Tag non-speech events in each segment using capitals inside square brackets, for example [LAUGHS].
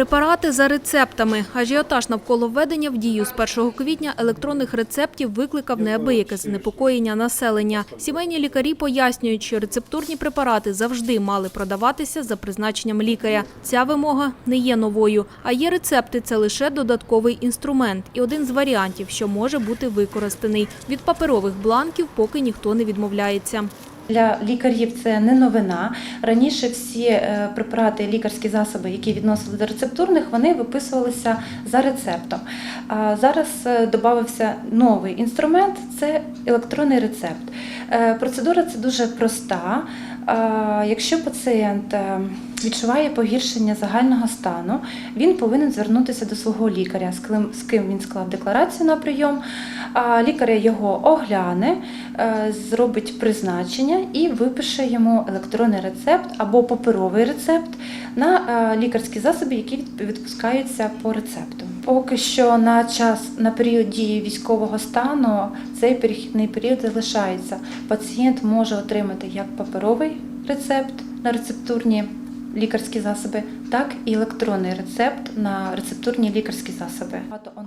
Препарати за рецептами. Ажіотаж навколо введення в дію з 1 квітня електронних рецептів викликав неабияке занепокоєння населення. Сімейні лікарі пояснюють, що рецептурні препарати завжди мали продаватися за призначенням лікаря. Ця вимога не є новою, а є рецепти – це лише додатковий інструмент і один з варіантів, що може бути використаний. Від паперових бланків поки ніхто не відмовляється. Для лікарів це не новина. Раніше всі е, препарати, лікарські засоби, які відносили до рецептурних, вони виписувалися за рецептом. А зараз е, додався новий інструмент це електронний рецепт. Е, Процедура це дуже проста. Якщо пацієнт відчуває погіршення загального стану, він повинен звернутися до свого лікаря, з ким, він склав декларацію на прийом. Лікар його огляне, е, зробить призначення і випише йому електронний рецепт або паперовий рецепт на е, лікарські засоби, які відпускаються по рецепту. Поки що на час на період дії військового стану цей перехідний період залишається. Пацієнт може отримати як паперовий рецепт на рецептурні лікарські засоби, так і електронний рецепт на рецептурні лікарські засоби.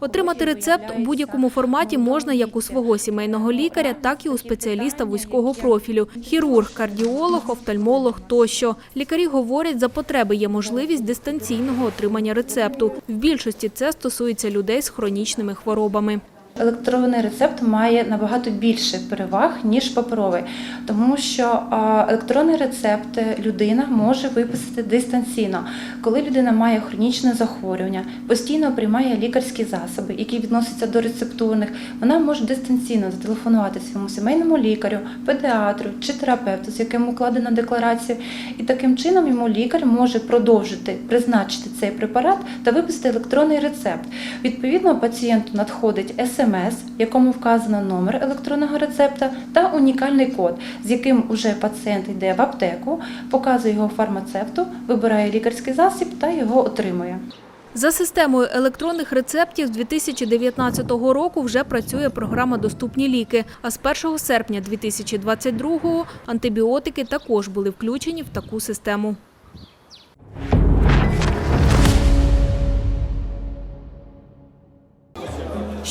Отримати рецепт у будь-якому форматі можна як у свого сімейного лікаря, так і у спеціаліста вузького профілю – хірург, кардіолог, офтальмолог тощо. Лікарі говорять, за потреби є можливість дистанційного отримання рецепту. В більшості це стосується людей з хронічними хворобами. Електронний рецепт має набагато більше переваг, ніж паперовий, тому що електронний рецепт людина може виписати дистанційно. Коли людина має хронічне захворювання, постійно приймає лікарські засоби, які відносяться до рецептурних, вона може дистанційно зателефонувати своєму сімейному лікарю, педіатру чи терапевту, з яким укладена декларація, і таким чином йому лікар може продовжити призначити цей препарат та виписати електронний рецепт. Відповідно, пацієнту надходить смс, в якому вказано номер електронного рецепта та унікальний код, з яким уже пацієнт йде в аптеку, показує його фармацевту, вибирає лікарський засіб та його отримує. За системою електронних рецептів з 2019 року вже працює програма «Доступні ліки», а з 1 серпня 2022 антибіотики також були включені в таку систему.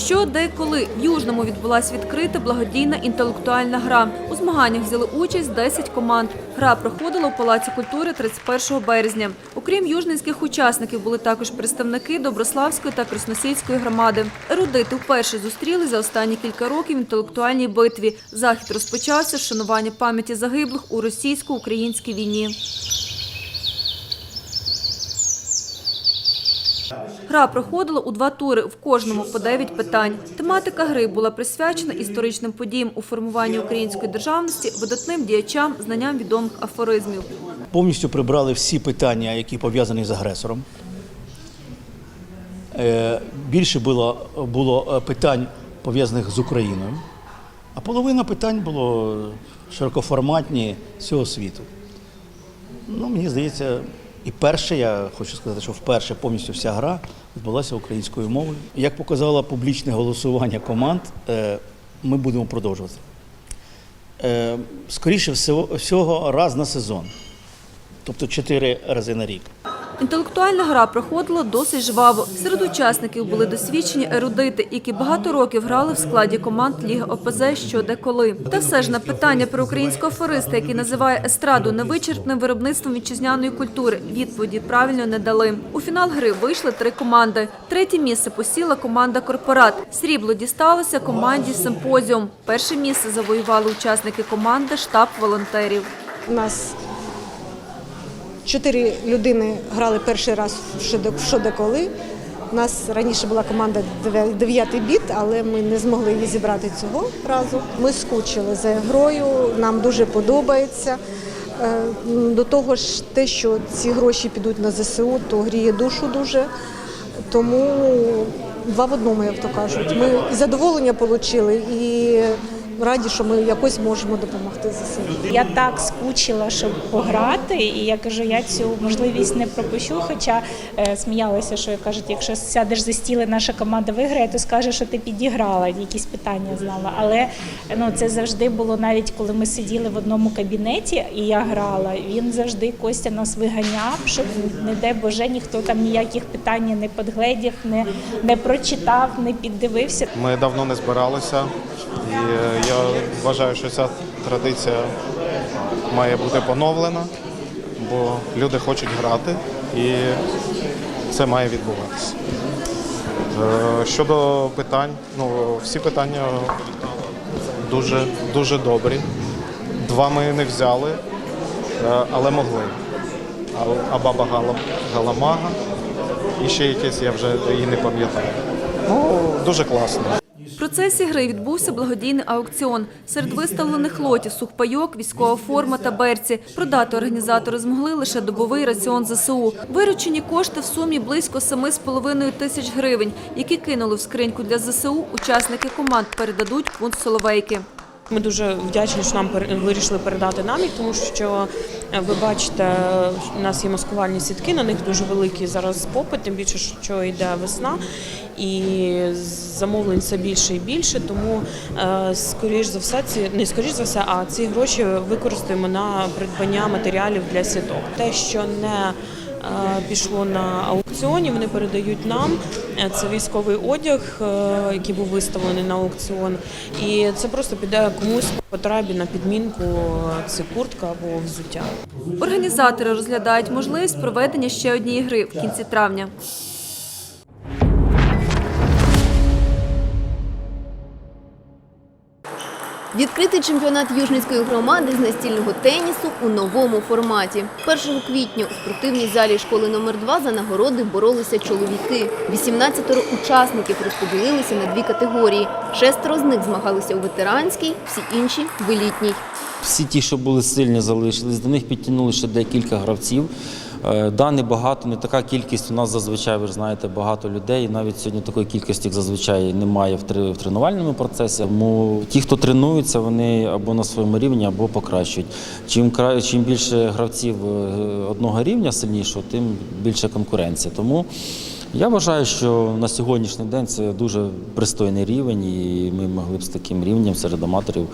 Що, де, коли в Южному відбулася відкрита благодійна інтелектуальна гра. У змаганнях взяли участь 10 команд. Гра проходила у Палаці культури 31 березня. Окрім южненських учасників, були також представники Доброславської та Красносільської громади. Ерудити вперше зустріли за останні кілька років в інтелектуальній битві. Захід розпочався з шанування пам'яті загиблих у російсько-українській війні. Гра проходила у два тури, в кожному по 9 питань. Тематика гри була присвячена історичним подіям у формуванні української державності, видатним діячам, знанням відомих афоризмів. Повністю прибрали всі питання, які пов'язані з агресором. Е, Більше було, було е, питань пов'язаних з Україною, а половина питань було широкоформатні всього світу. Ну, мені здається, і перше, я хочу сказати, що вперше повністю вся гра відбулася українською мовою. Як показало публічне голосування команд, е, ми будемо продовжувати. Е, Скоріше всього, всього раз на сезон тобто чотири рази на рік. Інтелектуальна гра проходила досить жваво. Серед учасників були досвідчені ерудити, які багато років грали в складі команд Ліги ОПЗ що де коли. Та все ж на питання про українського афориста, який називає естраду невичерпним виробництвом вітчизняної культури, відповіді правильно не дали. У фінал гри вийшли три команди. Третє місце посіла команда Корпорат. Срібло дісталося команді Симпозіум. Перше місце завоювали учасники команди Штаб волонтерів. У нас чотири людини грали перший раз в «Що де- в що де коли. У нас раніше була команда дев'я- дев'ятий біт, але ми не змогли її зібрати цього разу. Ми скучили за грою, нам дуже подобається. Е, До того ж, те, що ці гроші підуть на ЗСУ, то гріє душу дуже. Тому два в одному, як то кажуть. Ми задоволення отримали, і раді, що ми якось можемо допомогти ЗСУ. Я так скучила, щоб пограти, і я кажу, я цю можливість не пропущу. Хоча е, сміялася, що кажуть, якщо сядеш за стіл і наша команда виграє, то скаже, що ти підіграла, якісь питання знала. Але ну це завжди було навіть коли ми сиділи в одному кабінеті, і я грала. Він завжди Костя нас виганяв, щоб не дай Боже, ніхто там ніяких питань не підгледів, не, не прочитав, не піддивився. Ми давно не збиралися, і е, я вважаю, що ця традиція має бути поновлена, бо люди хочуть грати і це має відбуватися. Е, Щодо питань, ну всі питання дуже, дуже добрі. Два ми не взяли, е, але могли. А- баба Галамага і ще якесь, я вже її не пам'ятаю. Ну, дуже класно. Процесі гри відбувся благодійний аукціон. Серед виставлених лотів сухпайок, військова форма та берці. Продати організатори змогли лише добовий раціон ЗСУ. Виручені кошти в сумі близько 7,5 тисяч гривень, які кинули в скриньку для ЗСУ. Учасники команд передадуть пункт Соловейки. Ми дуже вдячні, що нам вирішили передати намік, тому що е, ви бачите, у нас є маскувальні сітки, на них дуже великий зараз попит, тим більше, що йде весна, і замовлень все більше і більше. Тому е, скоріш за все, ці не скоріш за все, а ці гроші використаємо на придбання матеріалів для сіток. Те, що не Пішло на аукціоні, вони передають нам. Е, Це військовий одяг, е, який був виставлений на аукціон. І це просто піде комусь по потребі на підмінку. е, Це куртка або взуття. Організатори розглядають можливість проведення ще однієї гри в кінці травня. Відкритий чемпіонат Южницької громади з настільного тенісу у новому форматі. 1 квітня у спортивній залі школи номер 2 за нагороди боролися чоловіки. 18 учасників розподілилися на дві категорії. Шестеро з них змагалися у ветеранській, всі інші в елітній. Всі ті, що були сильні, залишились. До них підтягнули ще декілька гравців. Е, Да, не багато, не така кількість. У нас зазвичай, ви ж знаєте, багато людей. І навіть сьогодні такої кількості, зазвичай, немає в тренувальному процесі. Тому ті, хто тренуються, вони або на своєму рівні, або покращують. Чим чим більше гравців е, одного рівня сильнішого, тим більше конкуренція. Тому я вважаю, що на сьогоднішній день це дуже пристойний рівень, і ми могли б з таким рівнем серед аматорів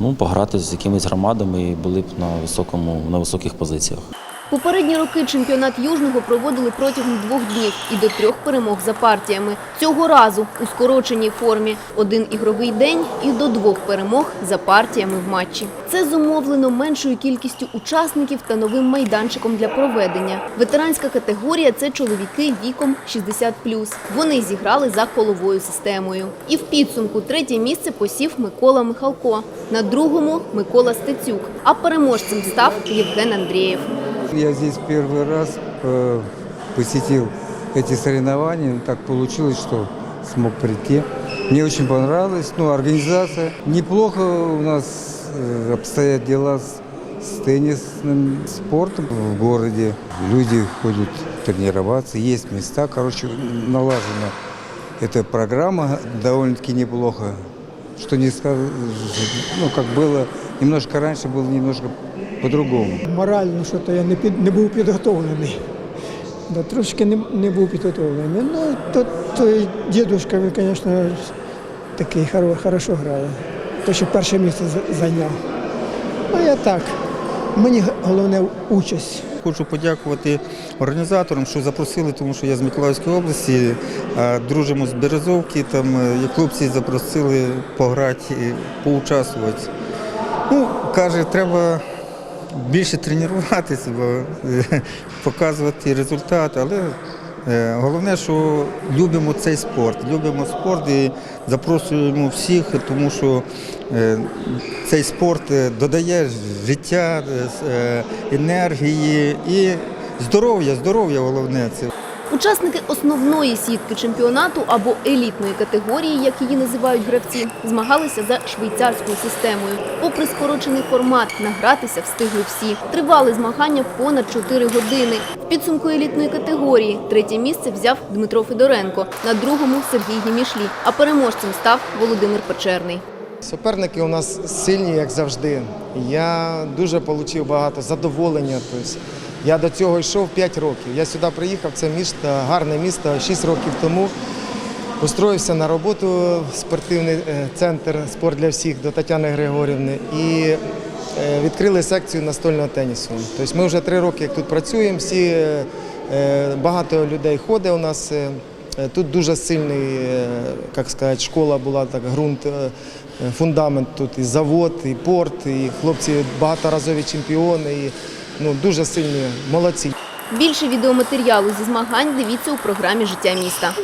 ну, пограти з якимись громадами і були б на високому на високих позиціях. Попередні роки чемпіонат Южного проводили протягом двох днів і до трьох перемог за партіями. Цього разу у скороченій формі один ігровий день і до двох перемог за партіями в матчі. Це зумовлено меншою кількістю учасників та новим майданчиком для проведення. Ветеранська категорія це чоловіки віком 60+. Вони зіграли за коловою системою. І в підсумку третє місце посів Микола Михалко. На другому Микола Стецюк. А переможцем став Євген Андрієв. Я здесь первый раз э, посетил эти соревнования. Так получилось, что смог прийти. Мне очень понравилось. Ну, организация. Неплохо у нас э, обстоят дела с, с теннисным спортом в городе. Люди ходят тренироваться, есть места. Короче, налажена эта программа довольно-таки неплохо. Что не скажешь, ну, как было немножко раньше, было немножко по-другому. Морально, що то я не, під, не був підготовлений. Да, трошки не, не був підготовлений. Ну, то, той дідушка, він, звісно, такий хоро, хорошо грає. То, що перше місце зайняв. Ну, я так. Мені головне участь. Хочу подякувати організаторам, що запросили, тому що я з Миколаївської області, а дружимо з Березовки, там е, і хлопці запросили пограти, і поучаствувати. Ну, каже, треба більше тренуватися, бо е, [LAUGHS] показувати результат, але е, головне, що любимо цей спорт. Любимо спорт і запрошуємо всіх, тому що е, цей спорт додає життя, енергії і здоров'я, здоров'я головне це. Учасники основної сітки чемпіонату або елітної категорії, як її називають гравці, змагалися за швейцарською системою. Попри скорочений формат, награтися встигли всі. Тривали змагання понад 4 години. В підсумку елітної категорії третє місце взяв Дмитро Федоренко, на другому Сергій Гімішлі, а переможцем став Володимир Печерний. Суперники у нас сильні, як завжди. Я дуже отримав багато задоволення. Тобто, я до цього йшов 5 років. Я сюди приїхав, це місто, гарне місто 6 років тому. Устроївся на роботу в спортивний е, центр Спорт для всіх до Тетяни Григорівни і е, відкрили секцію настольного тенісу. Тобто ми вже три роки як тут працюємо, всі, е, багато людей ходить у нас. Тут дуже сильний, як сказати, школа була, так, ґрунт, фундамент тут і завод, і порт, і хлопці багаторазові чемпіони, і ну, дуже сильні, молодці. Більше відеоматеріалу зі змагань дивіться у програмі Життя міста.